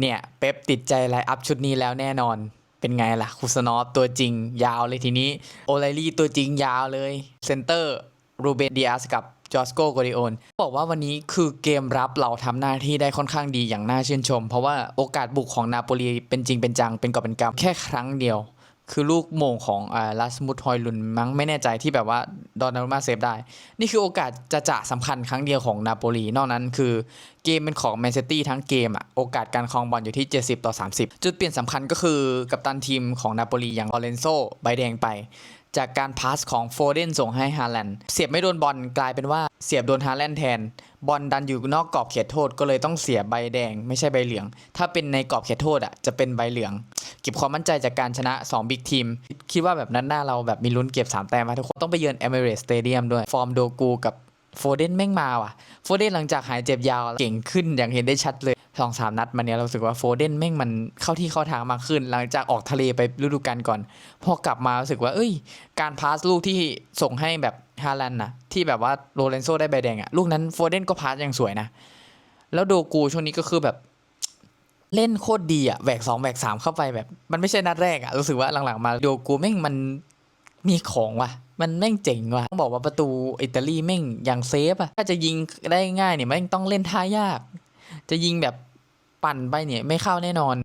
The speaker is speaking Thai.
เนี่ย เป๊ปติดใจไลน์อัพชุดนี้แล้วแน่นอน เป็นไงล่ะคุสนอฟตัวจริงยาวเลยทีนี้ โอไลลี่ตัวจริงยาวเลย เซนเตอร์รูเบนดิอาสกับจอสโกโกริโอนบอกว่าวันนี้คือเกมรับเราทำหน้าที่ได้ค่อนข้างดีอย่างน่าชื่นชม เพราะว่าโอกาสบุกของนาโปลีเป็นจริงเป็นจังเป็นกอบเป็นกำแค่ครั้งเดียว คือลูกโมงของอ่าลาสมุทฮอยลุนมั้งไม่แน่ใจที่แบบว่าดอนนารุมาเซฟได้ นี่คือโอกาสจะจะสำคัญครั้งเดียวของนาโปลีนอกนั้นคือเกมเป็นของแมนเชสเตอร์ทั้งเกมอะโอกาสการครองบอลอยู่ที่ 70 ต่อ 30 จุดเปลี่ยนสำคัญก็คือกัปตันทีมของนาโปลีอย่างลอเรนโซใบแดงไป จากการพาสของโฟเดนส่งให้ฮาแลนด์เสียบไม่โดนบอลกลายเป็นว่าเสียบโดนฮาแลนด์แทน บอลดันอยู่นอกกรอบเขตโทษก็เลยต้องเสียใบแดง ไม่ใช่ใบเหลือง ถ้าเป็นในกรอบเขตโทษอะจะเป็นใบเหลือง เก็บความมั่นใจจากการชนะ2บิ๊กทีมคิดว่าแบบนั้นหน้าเราแบบมีลุ้นเก็บ 3 แต้มมาทุกคนต้องไปเยือนเอเมเรสสเตเดียมด้วย ฟอร์มโดกูกับโฟเดนแม่งมาว่ะ โฟเดนหลังจากหายเจ็บยาวเก่งขึ้นอย่างเห็นได้ชัดเลยสองสามนัดมาเนี้ยเราสึกว่าโฟเดนแม่งมันเข้าที่เข้าทางมากขึ้น หลังจากออกทะเลไปฤดูกาลก่อน พอกลับมารู้สึกว่าเอ้ย การพาสลูกที่ส่งให้แบบฮาแลนด์นะที่แบบว่าโลเรนโซได้ใบแดงอะลูกนั้นโฟเดนก็พาสอย่างสวยนะ แล้วโดกูช่วงนี้ก็คือแบบ เล่นโคตรดีอะแหวกสองแหวกสามเข้าไปแบบ มันไม่ใช่นัดแรกอะรู้สึกว่าหลังๆ มาโดกูแม่งมันมีของว่ะ มันแม่งเจ๋งว่ะต้องบอกว่าประตูอิตาลีแม่งอย่างเซฟอะถ้าจะยิงได้ง่ายเนี่ยแม่งต้องเล่นท่ายาก จะยิงแบบปั่นไปเนี่ยไม่เข้าแน่นอน